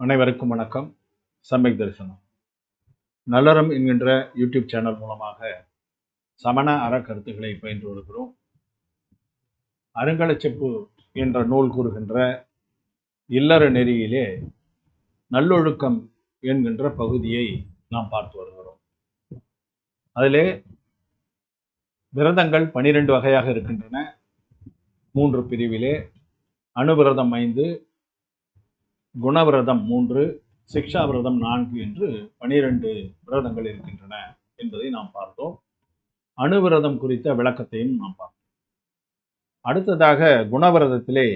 அனைவருக்கும் வணக்கம். சமயக் தரிசனம். நல்லறம் என்கின்ற யூடியூப் சேனல் மூலமாக சமண அற கருத்துக்களை பயின்று வருகிறோம். அருங்கலச்செப்பு என்ற நூல் கூறுகின்ற இல்லற நெறியிலே நல்லொழுக்கம் என்கின்ற பகுதியை நாம் பார்த்து வருகிறோம். அதிலே விரதங்கள் பனிரெண்டு வகையாக இருக்கின்றன. மூன்று பிரிவிலே அணுவிரதம் ஐந்து குணவிரதம் மூன்று சிக்ஷா விரதம் நான்கு என்று பனிரெண்டு விரதங்கள் இருக்கின்றன என்பதை நாம் பார்த்தோம். அணுவிரதம் குறித்த விளக்கத்தையும் நாம் பார்த்தோம். அடுத்ததாக குணவிரதத்திலே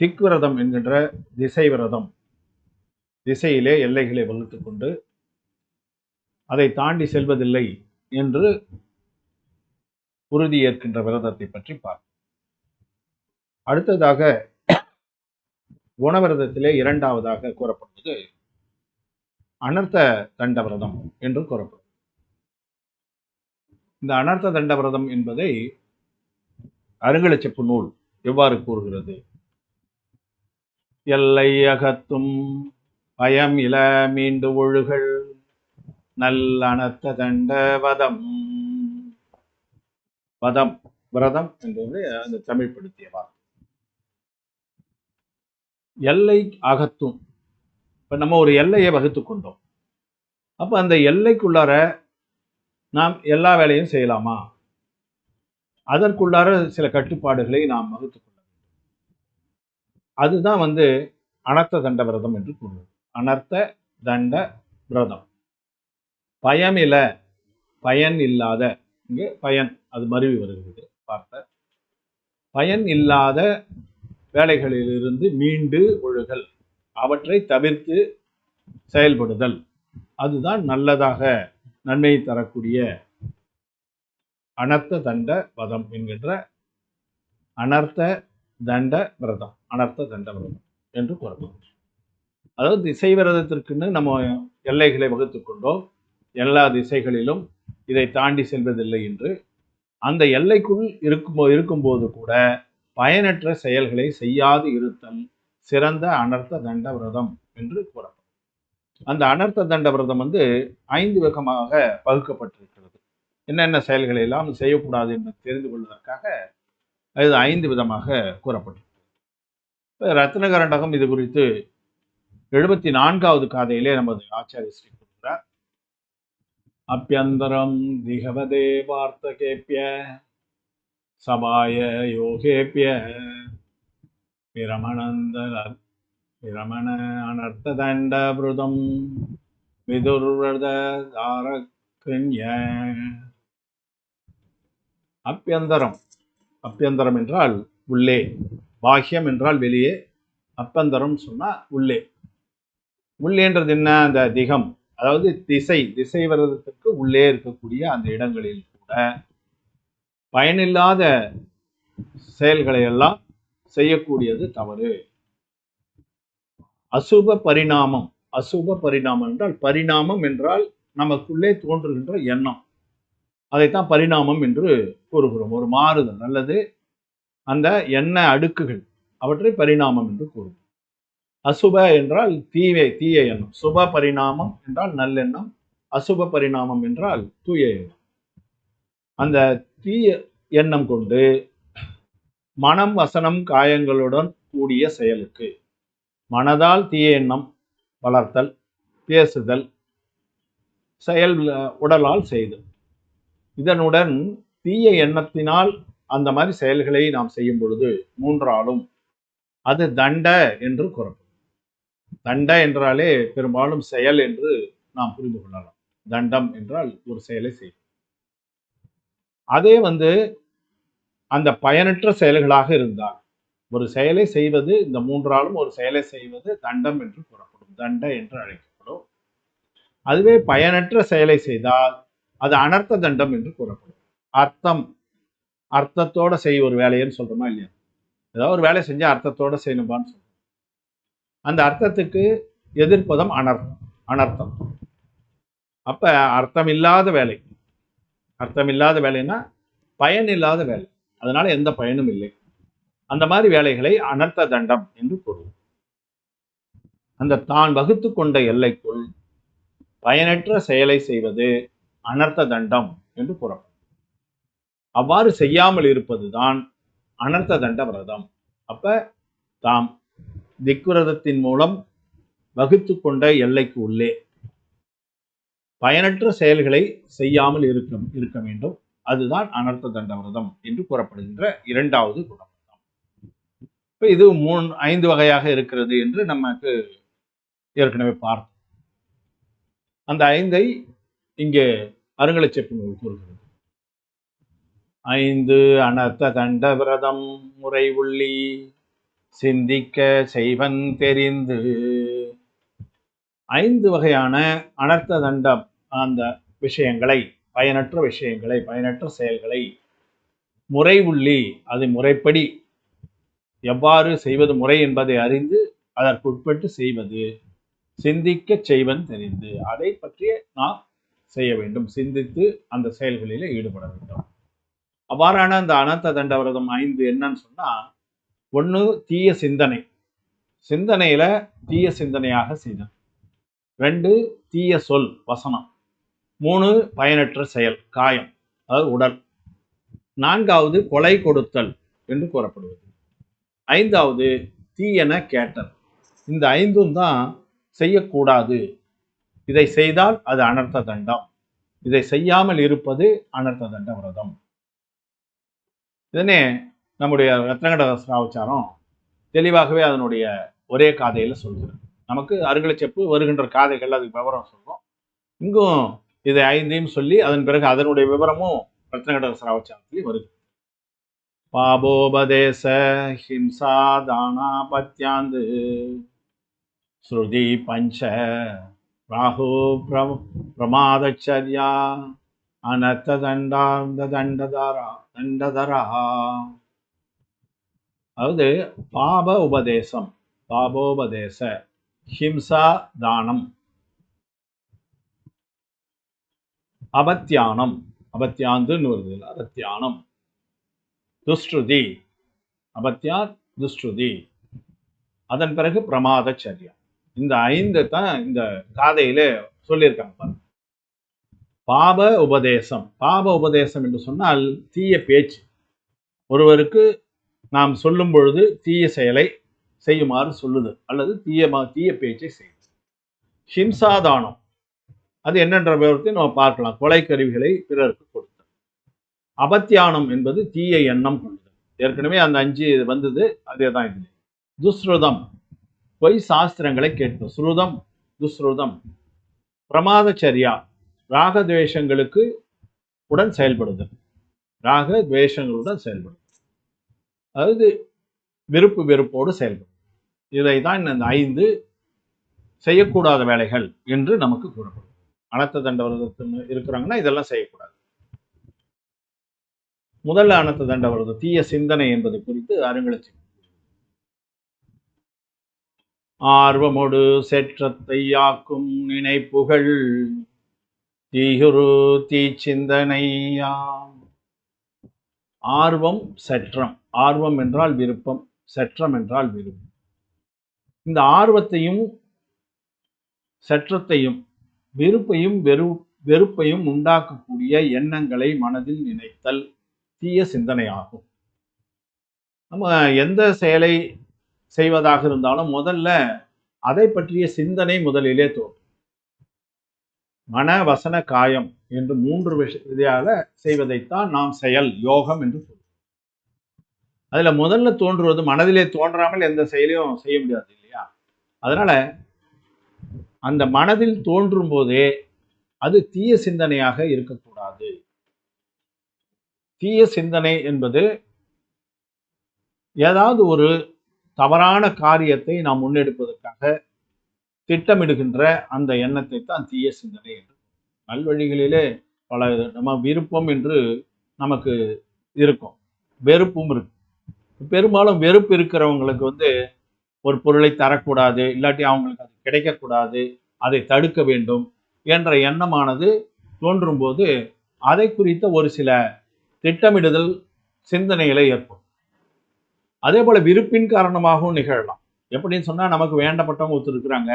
திக் விரதம் என்கின்ற திசை விரதம் திசையிலே எல்லைகளை வகுத்து கொண்டு அதை தாண்டி செல்வதில்லை என்று உறுதி ஏற்கின்ற விரதத்தை பற்றி பார்ப்போம் அடுத்ததாக குணவிரதத்திலே இரண்டாவதாக கூறப்படுவது அனர்த்த தண்ட விரதம் என்று கூறப்படும். இந்த அனர்த்த தண்ட விரதம் என்பதை அருங்கலச்செப்பு நூல் எவ்வாறு கூறுகிறது? எல்லை அகத்தும் பயம் இல மீண்டு ஒழுகள் நல்ல அனர்த்த தண்ட வதம் வதம் விரதம் என்பது அந்த தமிழ்படுத்திய வார்த்தை எல்லை அகத்தும். இப்போ நம்ம ஒரு எல்லையை வகுத்து கொண்டோம். அப்போ அந்த எல்லைக்குள்ளார நாம் எல்லா வேலையும் செய்யலாமா? அதற்குள்ளார சில கட்டுப்பாடுகளை நாம் வகுத்து கொள்ள அதுதான் வந்து அனர்த்த தண்ட விரதம் என்று கூறுவது அனர்த்த தண்ட விரதம். பயமில பயன் இல்லாத. இங்கே பயன் அது மருவி வருகிறது. பார்த்த. பயன் இல்லாத வேலைகளிலிருந்து மீண்டு ஒழுகல். அவற்றை தவிர்த்து செயல்படுதல். அதுதான் நல்லதாக நன்மை தரக்கூடிய அனர்த்த தண்ட வதம் என்கின்ற அனர்த்த தண்ட விரதம் அனர்த்த தண்ட விரதம் என்று கூறப்படும். அதாவது திசை விரதத்திற்குன்னு நம்ம எல்லைகளை வகுத்து கொண்டோம். எல்லா திசைகளிலும் இதை தாண்டி செல்வதில்லை என்று. அந்த எல்லைக்குள் இருக்கும் இருக்கும்போது கூட பயனற்ற செயல்களை செய்யாது இருத்தல் சிறந்த அனர்த்த தண்ட விரதம் என்று கூறப்படும். அந்த அனர்த்த தண்ட விரதம் வந்து ஐந்து விதமாக பகுக்கப்பட்டிருக்கிறது. என்னென்ன செயல்களை எல்லாம் செய்யக்கூடாது என்று தெரிந்து கொள்வதற்காக அது ஐந்து விதமாக கூறப்பட்டிருக்கிறது. ரத்னகரண்டகம் இது குறித்து எழுபத்தி நான்காவது காதையிலே நமது ஆச்சாரிய ஸ்ரீ கூறுகிறார் அப்பியந்தரம் திகவதே வார்த்தகேப்பிய சபாய யோகேபிய. பிரமணந்தர பிரமண அனர்த்த தண்டபிருதம் விதுர்வத தாரகிருண்ய. அப்பியந்தரம். அப்பியந்தரம் என்றால் உள்ளே. பாஹ்யம் என்றால் வெளியே. அப்பந்தரம் சொன்னால் உள்ளே. உள்ளேன்றது என்ன? அந்த திகம். அதாவது திசை. திசை வர்றதுக்கு உள்ளே இருக்கக்கூடிய அந்த இடங்களில் கூட பயனில்லாத செயல்களை எல்லாம் செய்யக்கூடியது தவறு. அசுப பரிணாமம். அசுப பரிணாமம் என்றால் பரிணாமம் என்றால் நமக்குள்ளே தோன்றுகின்ற எண்ணம். அதைத்தான் பரிணாமம் என்று கூறுகிறோம். ஒரு மாறுதல் அல்லது அந்த எண்ண அடுக்குகள் அவற்றை பரிணாமம் என்று கூறுகிறோம் அசுப என்றால் தீவே தீய எண்ணம். சுப பரிணாமம் என்றால் நல்லெண்ணம். அசுப பரிணாமம் என்றால் தூய எண்ணம். அந்த தீய எண்ணம் கொண்டு மனம் வசனம் காயங்களுடன் கூடிய செயலுக்கு. மனதால் தீய எண்ணம் வளர்த்தல் பேசுதல் செயல் உடலால் செய்தல் இதனுடன் தீய எண்ணத்தினால் அந்த மாதிரி செயல்களை நாம் செய்யும் பொழுது மூன்றாலும் அது தண்ட என்று கூறப்படும் தண்ட என்றாலே பெரும்பாலும் செயல் என்று நாம் புரிந்து கொள்ளலாம். தண்டம் என்றால் ஒரு செயலை செய்யும் அதே வந்து அந்த பயனற்ற செயல்களாக இருந்தால் ஒரு செயலை செய்வது இந்த மூன்றாலும் ஒரு செயலை செய்வது தண்டம் என்று கூறப்படும் தண்ட என்று அழைக்கப்படும். அதுவே பயனற்ற செயலை செய்தால் அது அனர்த்த தண்டம் என்று கூறப்படும். அர்த்தம் அர்த்தத்தோட செய் ஒரு வேலைன்னு சொல்றோமா இல்லையா? ஏதாவது ஒரு வேலை செஞ்சா அர்த்தத்தோட செய்யணுமான்னு சொல்றோம். அந்த அர்த்தத்துக்கு எதிர்ப்பதம் அனர்த்தம் அனர்த்தம். அப்ப அர்த்தம் இல்லாத வேலை. அர்த்தமில்லாத வேலைன்னா பயன் இல்லாத வேலை. அதனால எந்த பயனும் இல்லை. அந்த மாதிரி வேலைகளை அனர்த்த தண்டம் என்று கூறுவோம். அந்த தான் வகுத்து கொண்ட எல்லைக்குள் பயனற்ற செயலை செய்வது அனர்த்த தண்டம் என்று கூறப்படும். அவ்வாறு செய்யாமல் இருப்பதுதான் அனர்த்த தண்ட விரதம். அப்ப தாம் திக்விரதத்தின் மூலம் வகுத்து கொண்ட எல்லைக்கு உள்ளே பயனற்ற செயல்களை செய்யாமல் இருக்க இருக்க வேண்டும். அதுதான் அனர்த்த தண்ட விரதம் என்று கூறப்படுகின்ற இரண்டாவது குணம் இப்போ இது மூணு ஐந்து வகையாக இருக்கிறது என்று நமக்கு ஏற்கனவே பார்த்தோம். அந்த ஐந்தை இங்கே அருங்கலச்செப்பு நூல் கூறுகிறது. ஐந்து அனர்த்த தண்ட விரதம் முறை உள்ளி சிந்திக்க செய்வன் தெரிந்து. ஐந்து வகையான அனர்த்த தண்டம் அந்த விஷயங்களை பயனற்ற விஷயங்களை பயனற்ற செயல்களை முறை உள்ளி அது முறைப்படி எவ்வாறு செய்வது முறை என்பதை அறிந்து அதற்குட்பட்டு செய்வது சிந்திக்க செய்வன் தெரிந்து அதை பற்றிய நாம் செய்ய வேண்டும். சிந்தித்து அந்த செயல்களில் ஈடுபட வேண்டும். அவ்வாறான அந்த அனர்த்த தண்டவிரதம் ஐந்து என்னன்னு சொன்னால் ஒன்று தீய சிந்தனை. சிந்தனையில் தீய சிந்தனையாக செய்தல். ரெண்டு தீய சொல் வசனம். மூணு பயனற்ற செயல் காயம் அதாவது உடல். நான்காவது கொலை கொடுத்தல் என்று கூறப்படுவது. ஐந்தாவது தீயன கேட்டல். இந்த ஐந்தும் தான் செய்யக்கூடாது. இதை செய்தால் அது அனர்த்த தண்டம். இதை செய்யாமல் இருப்பது அனர்த்த தண்ட விரதம். இதனே நம்முடைய ரத்னகடராவச்சாரம் தெளிவாகவே அதனுடைய ஒரே காதையில் சொல்கிறது. நமக்கு அருகலை செப்பு வருகின்ற காதைகள் அதுக்கு விவரம் சொல்லும் இங்கும் இதை ஐந்தையும் சொல்லி அதன் பிறகு அதனுடைய விவரமும் ரத்னகட சராவச்சாரத்திலே வருது. பாபோபதேச ஹிம்சா தானா பத்யாந்து ஸ்ருதி பஞ்ச ராகு பிர பிரமாதச்சரியா. அனர்த்த தண்டார்ந்த தண்டதாரா தண்டதரா. அதாவது பாப உபதேசம் பாபோபதேச ஹிம்சா தானம். அபத்தியானம் அபத்தியாந்துன்னு வருது அபத்தியானம் துஷ்ருதி. அபத்தியா துஷ்ருதி. அதன் பிறகு பிரமாதச்சரியா இந்த ஐந்து தான் இந்த காதையில சொல்லியிருக்காங்க பாருங்க. பாப உபதேசம். பாப உபதேசம் என்று சொன்னால் தீய பேச்சு. ஒருவருக்கு நாம் சொல்லும் பொழுது தீய செயலை செய்யுமாறு சொல்லுது. அல்லது தீய தீய பேச்சை செய்யுது. ஹிம்சாதானம். அது என்னென்ற விவரத்தை நம்ம பார்க்கலாம். கொலை கருவிகளை பிறருக்கு கொடுத்தல். அபத்தியானம் என்பது தீய எண்ணம் கொண்டது ஏற்கனவே அந்த அஞ்சு வந்தது அதே தான் இது. துஸ்ருதம். பொய் சாஸ்திரங்களை கேட்பது ஸ்ருதம் துஸ்ருதம். பிரமாதச்சரியா. ராகத்வேஷங்களுக்கு உடன் செயல்படுதல். ராக துவேஷங்களுடன் செயல்படும் அதாவது விருப்பு வெறுப்போடு செயல்படும். இதை தான் இந்த ஐந்து செய்யக்கூடாத வேலைகள் என்று நமக்கு கூறப்படும். அனர்த்த தண்டவரதத்தில் இருக்கிறாங்கன்னா இதெல்லாம் செய்யக்கூடாது. முதல்ல அனர்த்த தண்டவரதம் தீய சிந்தனை என்பது குறித்து அருங்கலட்சி ஆர்வமொடு சேற்றத்தை யாக்கும் நினைப்புகள் தீயுரு தீச்சிந்தனையாம். ஆர்வம் செற்றம். ஆர்வம் என்றால் விருப்பம் செற்றம் என்றால் விருப்பம். இந்த ஆர்வத்தையும் செற்றத்தையும் வெறுப்பையும் வெறு வெறுப்பையும் உண்டாக்கக்கூடிய எண்ணங்களை மனதில் நினைத்தல் தீய சிந்தனையாகும். நம்ம எந்த செயலை செய்வதாக இருந்தாலும் முதல்ல அதை பற்றிய சிந்தனை முதலிலே தோன்றும். மன வசன காயம் என்று மூன்று விஷ- விதையால செய்வதைத்தான் நாம் செயல் யோகம் என்று சொல்றோம் அதுல முதல்ல தோன்றுவது மனதிலே தோன்றாமல் எந்த செயலையும் செய்ய முடியாது இல்லையா? அதனால அந்த மனதில் தோன்றும் போதே அது தீய சிந்தனையாக இருக்கக்கூடாது. தீய சிந்தனை என்பது ஏதாவது ஒரு தவறான காரியத்தை நாம் முன்னெடுப்பதற்காக திட்டமிடுகின்ற அந்த எண்ணத்தை தான் தீய சிந்தனை என்று. நல்வழிகளிலே பல நம்ம விருப்பம் என்று நமக்கு இருக்கும். வெறுப்பும் இருக்கு. பெரும்பாலும் வெறுப்பு இருக்கிறவங்களுக்கு வந்து ஒரு பொருளை தரக்கூடாது இல்லாட்டி அவங்களுக்கு அது கிடைக்கக்கூடாது அதை தடுக்க வேண்டும் என்ற எண்ணமானது தோன்றும் போது அதை குறித்த ஒரு சில திட்டமிடுதல் சிந்தனைகளை ஏற்படும். அதே போல விருப்பின் காரணமாகவும் நிகழலாம். எப்படின்னு சொன்னா நமக்கு வேண்டப்பட்டவங்க ஒருத்தர் இருக்கிறாங்க.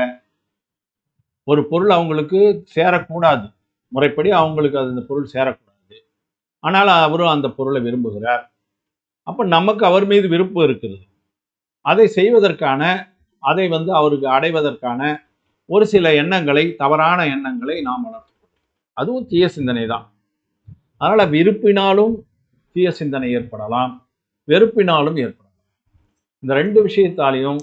ஒரு பொருள் அவங்களுக்கு சேரக்கூடாது. முறைப்படி அவங்களுக்கு அது அந்த பொருள் சேரக்கூடாது. ஆனால் அவரும் அந்த பொருளை விரும்புகிறார். அப்போ நமக்கு அவர் மீது விருப்பம் இருக்குது. அதை செய்வதற்கான அதை வந்து அவருக்கு அடைவதற்கான ஒரு சில எண்ணங்களை தவறான எண்ணங்களை நாம் வளர்த்துக்கொள்வோம் அதுவும் தீய சிந்தனை தான். அதனால் விருப்பினாலும் தீய சிந்தனை ஏற்படலாம் வெறுப்பினாலும் ஏற்படலாம். இந்த ரெண்டு விஷயத்தாலையும்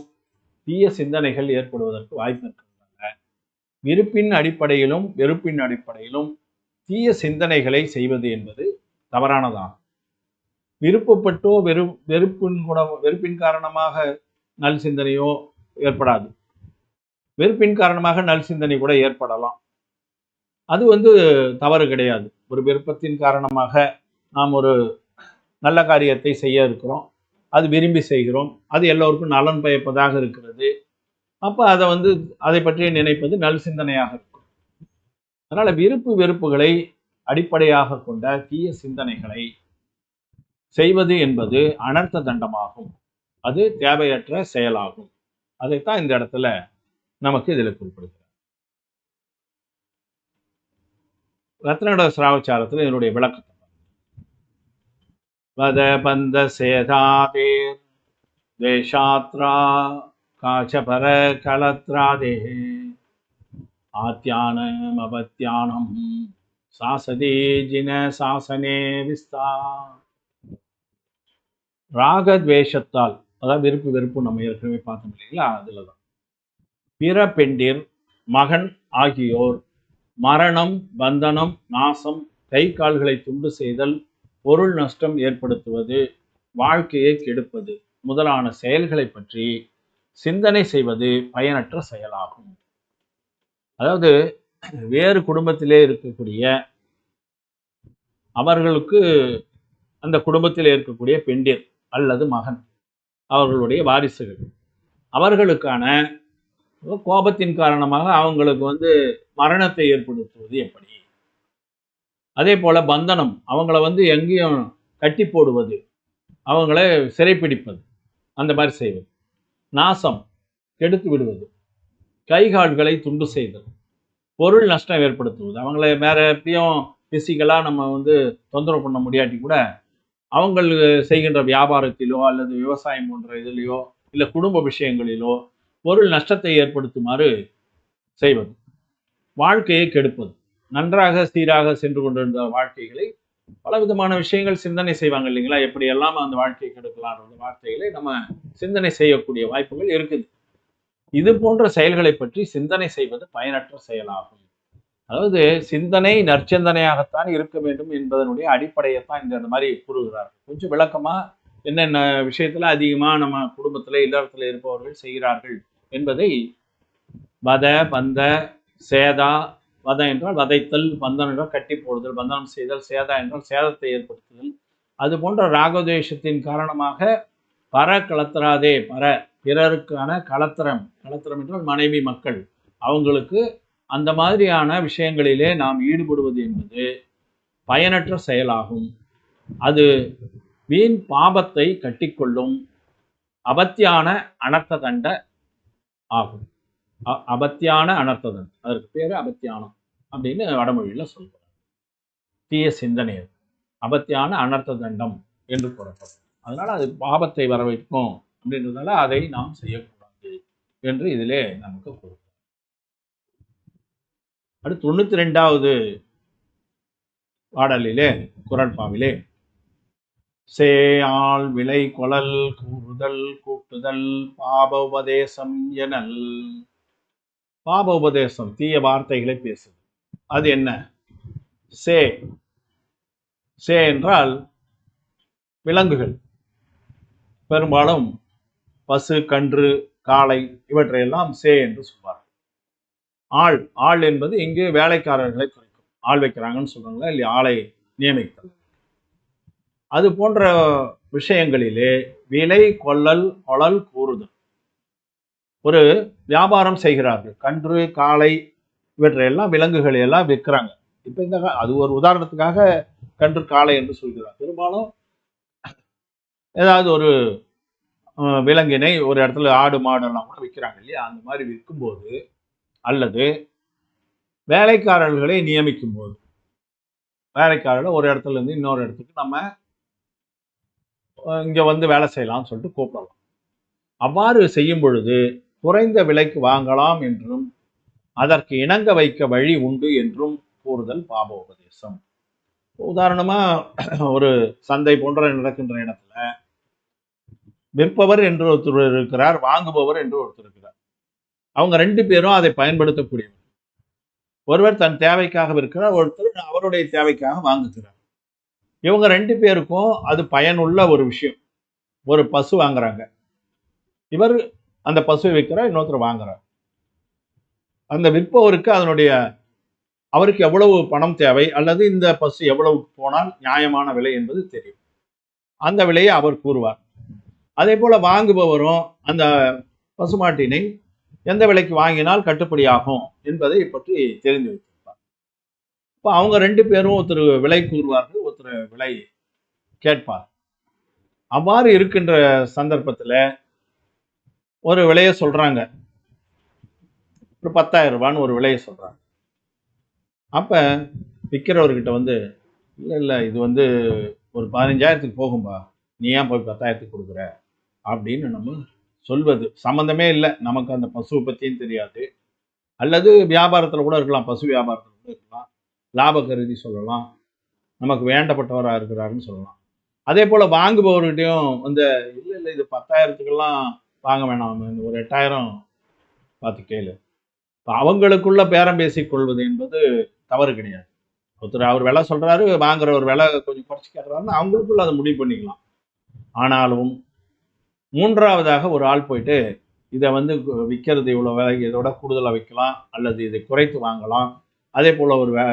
தீய சிந்தனைகள் ஏற்படுவதற்கு வாய்ப்பு இருக்கின்றன. விருப்பின் அடிப்படையிலும் வெறுப்பின் அடிப்படையிலும் தீய சிந்தனைகளை செய்வது என்பது தவறானதாகும். விருப்பப்பட்டோ வெறு வெறுப்பின் கூட வெறுப்பின் காரணமாக நல் சிந்தனையோ ஏற்படாது. வெறுப்பின் காரணமாக நல் சிந்தனை கூட ஏற்படலாம். அது வந்து தவறு கிடையாது. ஒரு விருப்பத்தின் காரணமாக நாம் ஒரு நல்ல காரியத்தை செய்ய இருக்கிறோம். அது விரும்பி செய்கிறோம். அது எல்லோருக்கும் நலன் பயப்பதாக இருக்கிறது. அப்போ அதை வந்து அதை பற்றி நினைப்பது நல் சிந்தனையாக இருக்கும். அதனால் விருப்பு வெறுப்புகளை அடிப்படையாக கொண்ட தீய சிந்தனைகளை செய்வது என்பது அனர்த்த தண்டமாகும். அது தேவையற்ற செயலாகும். அதைத்தான் இந்த இடத்துல நமக்கு இதில் குறிப்பிடுகிறார். ரத்னட சிராவச்சாரத்தில் இதனுடைய விளக்கத்தை வத பந்த சேதாதேர் தேஷாத்ரா காச்சபர கலத்ராதே. ஆத்தியானம் அபத்தியானம் சாசதே ஜின சாசனே விஸ்தா ராகத்வேஷத்தால் அதாவது விருப்பு வெறுப்பு நம்ம ஏற்கனவே பார்த்தோம் இல்லைங்களா? அதில் தான் பிற பெண்டிர் மகன் ஆகியோர் மரணம் பந்தனம் நாசம் கை கால்களை துண்டு செய்தல் பொருள் நஷ்டம் ஏற்படுத்துவது வாழ்க்கையை கெடுப்பது முதலான செயல்களை பற்றி சிந்தனை செய்வது பயனற்ற செயலாகும். அதாவது வேறு குடும்பத்திலே இருக்கக்கூடிய அவர்களுக்கு அந்த குடும்பத்தில் இருக்கக்கூடிய பெண்டிர் அல்லது மகன். அவர்களுடைய வாரிசுகள். அவர்களுக்கான கோபத்தின் காரணமாக அவங்களுக்கு வந்து மரணத்தை ஏற்படுத்துவது எப்படி? அதே போல் பந்தனம் அவங்கள வந்து எங்கேயும் கட்டி போடுவது அவங்கள சிறைப்பிடிப்பது அந்த மாதிரி செய்வது. நாசம் கெடுத்து விடுவது. கைகால்களை துண்டு செய்தல். பொருள் நஷ்டம் ஏற்படுத்துவது. அவங்கள வேற எப்படியும் பிசிக்கலாக நம்ம வந்து தொந்தரவு பண்ண முடியாட்டி கூட அவங்கள் செய்கின்ற வியாபாரத்திலோ அல்லது விவசாயம் போன்ற இதிலேயோ இல்லை குடும்ப விஷயங்களிலோ பொருள் நஷ்டத்தை ஏற்படுத்துமாறு செய்வது. வாழ்க்கையை கெடுப்பது. நன்றாக சீராக சென்று கொண்டிருந்த வாழ்க்கைகளை பல விதமான விஷயங்கள் சிந்தனை செய்வாங்க இல்லைங்களா? எப்படி எல்லாம் அந்த வாழ்க்கையை கெடுக்கலாம் வார்த்தைகளை நம்ம சிந்தனை செய்யக்கூடிய வாய்ப்புகள் இருக்குது. இது போன்ற செயல்களை பற்றி சிந்தனை செய்வது பயனற்ற செயலாகும். அதாவது சிந்தனை நற்சிந்தனையாகத்தான் இருக்க வேண்டும் என்பதனுடைய அடிப்படையைத்தான் இந்த மாதிரி கூறுகிறார் கொஞ்சம் விளக்கமாக என்னென்ன விஷயத்தில் அதிகமாக நம்ம குடும்பத்தில் இல்லறத்தில் இருப்பவர்கள் செய்கிறார்கள் என்பதை வத பந்த சேதா வதம் என்றால் வதைத்தல் பந்தம் என்றால் கட்டி போடுதல் பந்தனம் செய்தல் சேதா என்றால் சேதத்தை ஏற்படுத்துதல். அது போன்ற ராகோதேஷத்தின் காரணமாக பர கலத்தராதே பர பிறருக்கான கலத்தரம் கலத்தரம் என்றால் மனைவி மக்கள். அவங்களுக்கு அந்த மாதிரியான விஷயங்களிலே நாம் ஈடுபடுவது என்பது பயனற்ற செயலாகும். அது வீண் பாபத்தை கட்டிக்கொள்ளும் அபத்தியான அனர்த்த தண்ட ஆகும். அபத்தியான அனர்த்த தண்ட அதற்கு பேர் அபத்தியானம் அப்படின்னு வடமொழியில் சொல்கிறோம் தீய சிந்தனை அபத்தியான அனர்த்த தண்டம் என்று கூறப்படும். அதனால் அது பாபத்தை வர வைக்கும் அப்படின்றதால அதை நாம் செய்யக்கூடாது என்று இதிலே நமக்கு கூறும் அடுத்து தொண்ணூத்தி ரெண்டாவது பாடலிலே குரல்பாவிலே சே ஆள் விலை கொழல் கூறுதல் கூட்டுதல் பாப உபதேசம் எனல். பாப உபதேசம் தீய வார்த்தைகளை பேசுது அது என்ன? சே. சே என்றால் விலங்குகள். பெரும்பாலும் பசு கன்று காளை இவற்றையெல்லாம் சே என்று சொல்வார்கள். ஆள் ஆள் என்பது இங்கு வேலைக்காரர்களை குறைக்கும். ஆள் வைக்கிறாங்கன்னு சொல்றாங்களா? இல்லையா? ஆளை நியமித்தல். அது போன்ற விஷயங்களிலே விலை கொள்ளல் கொழல் கூறுதல். ஒரு வியாபாரம் செய்கிறார்கள். கன்று காளை இவற்றையெல்லாம் விலங்குகளை எல்லாம் விற்கிறாங்க. இப்போ இந்த அது ஒரு உதாரணத்துக்காக கன்று காளை என்று சொல்கிறார். பெரும்பாலும் ஏதாவது ஒரு விலங்கினை ஒரு இடத்துல ஆடு மாடெல்லாம் கூட விற்கிறாங்க இல்லையா? அந்த மாதிரி விற்கும்போது அல்லது வேலைக்காரர்களை நியமிக்கும் போது வேலைக்காரர்கள் ஒரு இடத்துல இருந்து இன்னொரு இடத்துக்கு நம்ம இங்கே வந்து வேலை செய்யலாம்னு சொல்லிட்டு கூப்பிடலாம். அவ்வாறு செய்யும் பொழுது குறைந்த விலைக்கு வாங்கலாம் என்றும் அதற்கு இணங்க வைக்க வழி உண்டு என்றும் கூறுதல் பாப உபதேசம் உதாரணமாக ஒரு சந்தை போன்ற நடக்கின்ற இடத்துல விற்பவர் என்று ஒருத்தர் இருக்கிறார் வாங்குபவர் என்று ஒருத்தர் இருக்கிறார். அவங்க ரெண்டு பேரும் அதை பயன்படுத்தக்கூடியவர். ஒருவர் தன் தேவைக்காக விற்கிறார் ஒருத்தர் அவருடைய தேவைக்காக வாங்குகிறார். இவங்க ரெண்டு பேருக்கும் அது பயனுள்ள ஒரு விஷயம். ஒரு பசு வாங்குறாங்க. இவர் அந்த பசுவை விற்கிறார் இன்னொருத்தர் வாங்குறார். அந்த விற்பவருக்கு அதனுடைய அவருக்கு எவ்வளவு பணம் தேவை அல்லது இந்த பசு எவ்வளவு போனால் நியாயமான விலை என்பது தெரியும். அந்த விலையை அவர் கூறுவார். அதே போல வாங்குபவரும் அந்த பசுமாட்டினை எந்த விலைக்கு வாங்கினால் கட்டுப்படியாகும் என்பதை பற்றி தெரிந்து வைத்திருப்பார். இப்போ அவங்க ரெண்டு பேரும் ஒருத்தர் விலை கூறுவார்கள் ஒருத்தர் விலை கேட்பார். அவ்வாறு இருக்கின்ற சந்தர்ப்பத்தில் ஒரு விலையை சொல்றாங்க. ஒரு பத்தாயிரம் ரூபான்னு ஒரு விலையை சொல்றாங்க. அப்ப விற்கிறவர்கிட்ட வந்து இல்லை இல்லை இது வந்து ஒரு பதினஞ்சாயிரத்துக்கு போகும்பா. நீ ஏன் போய் பத்தாயிரத்துக்கு கொடுக்குற? அப்படின்னு நம்ம சொல்வது. சம்மந்தமே இல்லை. நமக்கு அந்த பசுவை பற்றியும் தெரியாது. அல்லது வியாபாரத்தில் கூட இருக்கலாம். பசு வியாபாரத்தில் கூட இருக்கலாம். லாப கருதி சொல்லலாம். நமக்கு வேண்டப்பட்டவராக இருக்கிறாருன்னு சொல்லலாம். அதே போல் வாங்குபவர்கிட்டையும் இந்த இல்லை இல்லை இது பத்தாயிரத்துக்கெல்லாம் வாங்க வேணாம். இந்த ஒரு எட்டாயிரம் பார்த்து கேளு. இப்போ அவங்களுக்குள்ள பேரம் பேசிக்கொள்வது என்பது தவறு கிடையாது. ஒருத்தர் அவர் விலை சொல்கிறாரு வாங்குற ஒரு விலை கொஞ்சம் குறைச்சி கேட்கறாருன்னு அவங்களுக்குள்ள அதை முடிவு பண்ணிக்கலாம். ஆனாலும் மூன்றாவதாக ஒரு ஆள் போயிட்டு இதை வந்து விற்கிறது இவ்வளோ விலை இதோட கூடுதலாக விற்கலாம் அல்லது இதை குறைத்து வாங்கலாம். அதே போல் ஒரு வே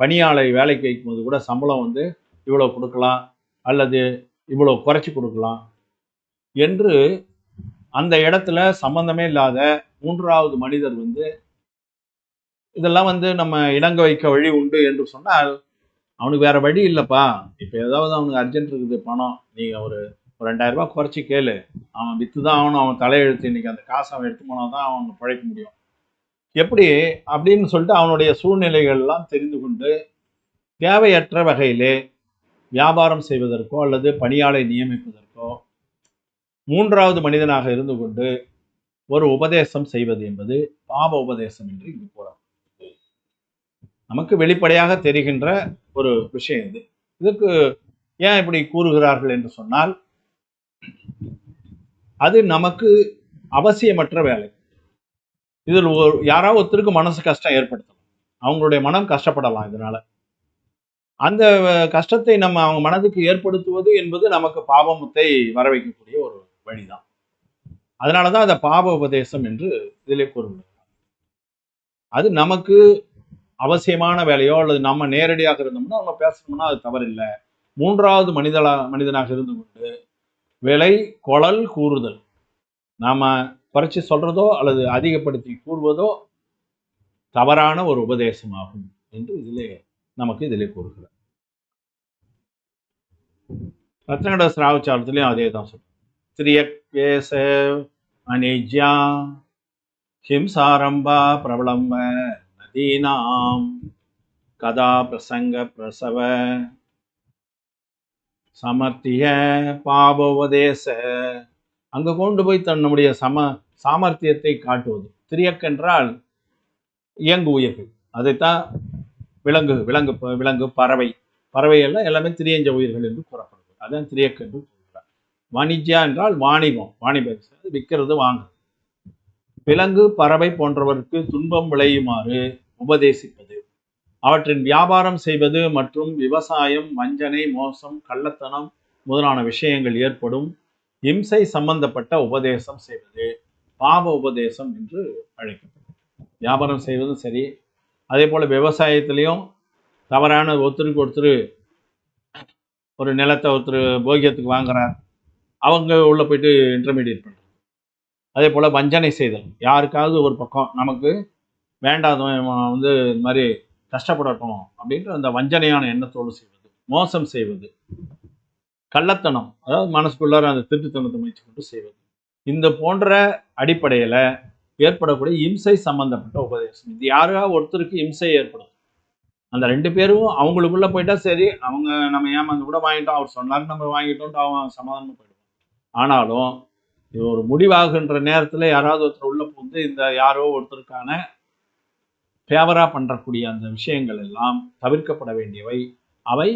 பணியாளை வேலைக்கு வைக்கும்போது கூட சம்பளம் வந்து இவ்வளோ கொடுக்கலாம் அல்லது இவ்வளோ குறைச்சி கொடுக்கலாம் என்று அந்த இடத்துல சம்பந்தமே இல்லாத மூன்றாவது மனிதர் வந்து இதெல்லாம் வந்து நம்ம இணங்க வைக்க வழி உண்டு என்று சொன்னால் அவனுக்கு வேற வழி இல்லைப்பா. இப்போ ஏதாவது அவனுக்கு அர்ஜென்ட் இருக்குது பணம் நீங்கள் ஒரு ஒரு ரெண்டாயிரரூபா குறைச்சி கேளு. அவன் வித்து தான் ஆகணும் அவன் தலையெழுத்து. இன்றைக்கி அந்த காசை அவன் எடுத்து போனால் தான் அவன் பிழைக்க முடியும். எப்படி? அப்படின்னு சொல்லிட்டு அவனுடைய சூழ்நிலைகள்லாம் தெரிந்து கொண்டு தேவையற்ற வகையிலே வியாபாரம் செய்வதற்கோ அல்லது பணியாளை நியமிப்பதற்கோ மூன்றாவது மனிதனாக இருந்து கொண்டு ஒரு உபதேசம் செய்வது என்பது பாப உபதேசம் என்று இங்கு கூறும் நமக்கு வெளிப்படையாக தெரிகின்ற ஒரு விஷயம் இது. இதுக்கு ஏன் இப்படி கூறுகிறார்கள் என்று சொன்னால் அது நமக்கு அவசியமற்ற வேலை. இதில் ஒரு யாராவது ஒருத்தருக்கு மனசு கஷ்டம் ஏற்படுத்தலாம். அவங்களுடைய மனம் கஷ்டப்படலாம் இதனால. அந்த கஷ்டத்தை நம்ம அவங்க மனதுக்கு ஏற்படுத்துவது என்பது நமக்கு பாவமுத்தை வர வைக்கக்கூடிய ஒரு வழிதான். அதனாலதான் அதை பாவ உபதேசம் என்று இதிலே கூறுகிறார். அது நமக்கு அவசியமான வேலையோ அல்லது நம்ம நேரடியாக இருந்தோம்னா நம்ம பேசணும்னா அது தவறில்லை. மூன்றாவது மனிதலா மனிதனாக இருந்து கொண்டு விலை குழல் கூறுதல். நாம் குறைச்சி சொல்றதோ அல்லது அதிகப்படுத்தி கூறுவதோ தவறான ஒரு உபதேசமாகும் என்று இதிலே நமக்கு இதிலே கூறுகிறார். ரத்னகட சிராவச்சாரத்திலையும் அதே தான் சொல்றோம் திரியக்வேச அனிஜ்யா ஹிம்சாரம்பா பிரபலம்ப நதீனாம் கதா பிரசங்க பிரசவ சமர்த்திய பாபோபதேச அங்கே கொண்டு போய் தன்னுடைய சம சாமர்த்தியத்தை காட்டுவது. திரியக்கென்றால் இயங்கு உயிர்கள். அதைத்தான் விலங்கு விலங்கு விலங்கு பறவை. பறவை எல்லாம் எல்லாமே திரியஞ்ச உயிர்கள் என்று கூறப்படுது அதான் திரியக் என்று சொல்கிறார். வாணிஜ்யா என்றால் வாணிபம். வாணிபம் விற்கிறது வாங்குறது. விலங்கு பறவை போன்றவருக்கு துன்பம் விளையுமாறு உபதேசிப்பது. அவற்றின் வியாபாரம் செய்வது மற்றும் விவசாயம் வஞ்சனை மோசம் கள்ளத்தனம் முதலான விஷயங்கள் ஏற்படும். இம்சை சம்பந்தப்பட்ட உபதேசம் செய்வது பாவ உபதேசம் என்று அழைக்கப்படும். வியாபாரம் செய்வதும் சரி. அதே போல் விவசாயத்திலையும் தவறான ஒருத்தருக்கு ஒருத்தர் ஒரு நிலத்தை ஒருத்தர் போகியத்துக்கு வாங்குறார். அவங்க உள்ளே போயிட்டு இன்டர்மீடியட் பண்ணுறாங்க அதே போல் வஞ்சனை செய்தல். யாருக்காவது ஒரு பக்கம் நமக்கு வேண்டாதவன் வந்து இந்த மாதிரி கஷ்டப்படட்டும் அப்படின்ற அந்த வஞ்சனையான எண்ணத்தோடு செய்வது மோசம் செய்வது கள்ளத்தனம் அதாவது மனசுக்குள்ளார அந்த திருட்டுத்தனத்தை முயற்சி கொண்டு செய்வது. இந்த போன்ற அடிப்படையில் ஏற்படக்கூடிய இம்சை சம்பந்தப்பட்ட உபதேசம். இது யாரா ஒருத்தருக்கு இம்சை ஏற்படும். அந்த ரெண்டு பேரும் அவங்களுக்குள்ள போயிட்டா சரி அவங்க நம்ம ஏமாந்து கூட வாங்கிட்டோம் அவர் சொன்னாலும் நம்ம வாங்கிட்டோம்ட்டு அவன் சமாதானம் போயிடுவான் ஆனாலும் இது ஒரு முடிவாகின்ற நேரத்தில் யாராவது ஒருத்தர் உள்ள புகுந்து இந்த யாரோ ஒருத்தருக்கான ஃபேவராக பண்ணுறக்கூடிய அந்த விஷயங்கள் எல்லாம் தவிர்க்கப்பட வேண்டியவை. அவை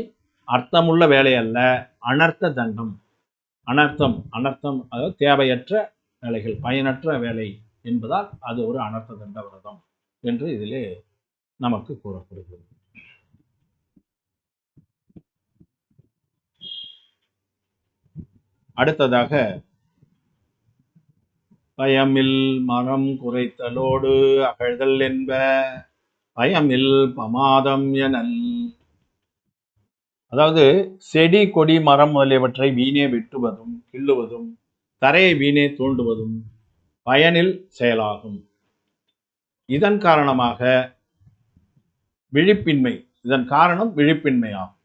அர்த்தமுள்ள வேலை அல்ல அனர்த்த தண்டம். அனர்த்தம் அனர்த்தம் அதாவது தேவையற்ற வேலைகள் பயனற்ற வேலை என்பதால் அது ஒரு அனர்த்த தண்ட விரதம் என்று இதிலே நமக்கு கூறப்படுகிறது. அடுத்ததாக பயமில் மரம் குறைத்தலோடு அகழ்தல் என்ப பயமில் பமாதம் எனல். அதாவது செடி கொடி மரம் முதலியவற்றை வீணே வெட்டுவதும் கிள்ளுவதும் தரையை வீணே தூண்டுவதும் பயனில் செயலாகும். இதன் காரணமாக விழிப்பின்மை இதன் காரணம் விழிப்பின்மையாகும்.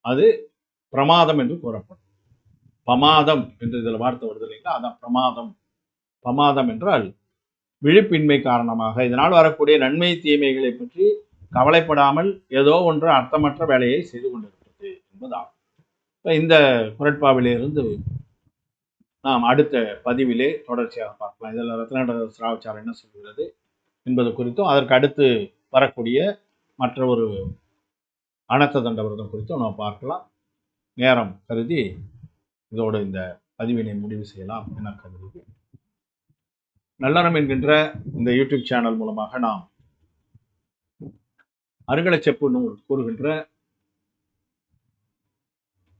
அது பிரமாதம் என்று கூறப்படும். பமாதம் என்று இதில் வார்த்தை வருது இல்லைங்களா? அதான் பிரமாதம். பமாதம் என்றால் விழிப்பின்மை காரணமாக. இதனால் வரக்கூடிய நன்மை தீமைகளை பற்றி கவலைப்படாமல் ஏதோ ஒன்று அர்த்தமற்ற வேலையை செய்து கொண்டிருக்கிறது என்பதாகும். இப்போ இந்த குரட்பாவிலிருந்து நாம் அடுத்த பதிவிலே தொடர்ச்சியாக பார்க்கலாம். இதில் ரத்னாட சிராவச்சாரம் என்ன சொல்கிறது என்பது குறித்தும் அதற்கு அடுத்து வரக்கூடிய மற்ற ஒரு அனர்த்த தண்ட விரதம் குறித்தும் நாம் பார்க்கலாம். நேரம் கருதி இதோடு இந்த பதிவினை முடிவு செய்யலாம் என கருதுகிறேன். நல்லறம் என்கின்ற இந்த யூடியூப் சேனல் மூலமாக நாம் அருங்கலச்செப்பு நூல் கூறுகின்ற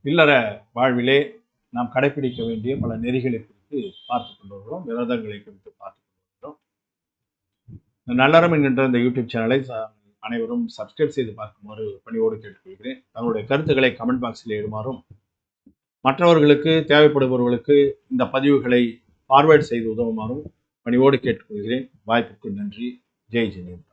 இல்லற வாழ்விலே நாம் கடைபிடிக்க வேண்டிய பல நெறிகளை குறித்து பார்த்து கொண்டிருக்கிறோம் விரதங்களை குறித்து பார்த்து கொண்டிருக்கிறோம். இந்த நல்லறம் என்கின்ற இந்த யூடியூப் சேனலை அனைவரும் சப்ஸ்கிரைப் செய்து பார்க்குமாறு பணியோடு கேட்டுக்கொள்கிறேன். தங்களுடைய கருத்துக்களை கமெண்ட் பாக்ஸில் இடுமாறும் மற்றவர்களுக்கு தேவைப்படுபவர்களுக்கு இந்த பதிவுகளை ஃபார்வேர்ட் செய்து உதவுமாறும் பணிவோடு கேட்டுக்கொள்கிறேன். வாய்ப்புக்கு நன்றி. ஜெய் ஜெயலலிதா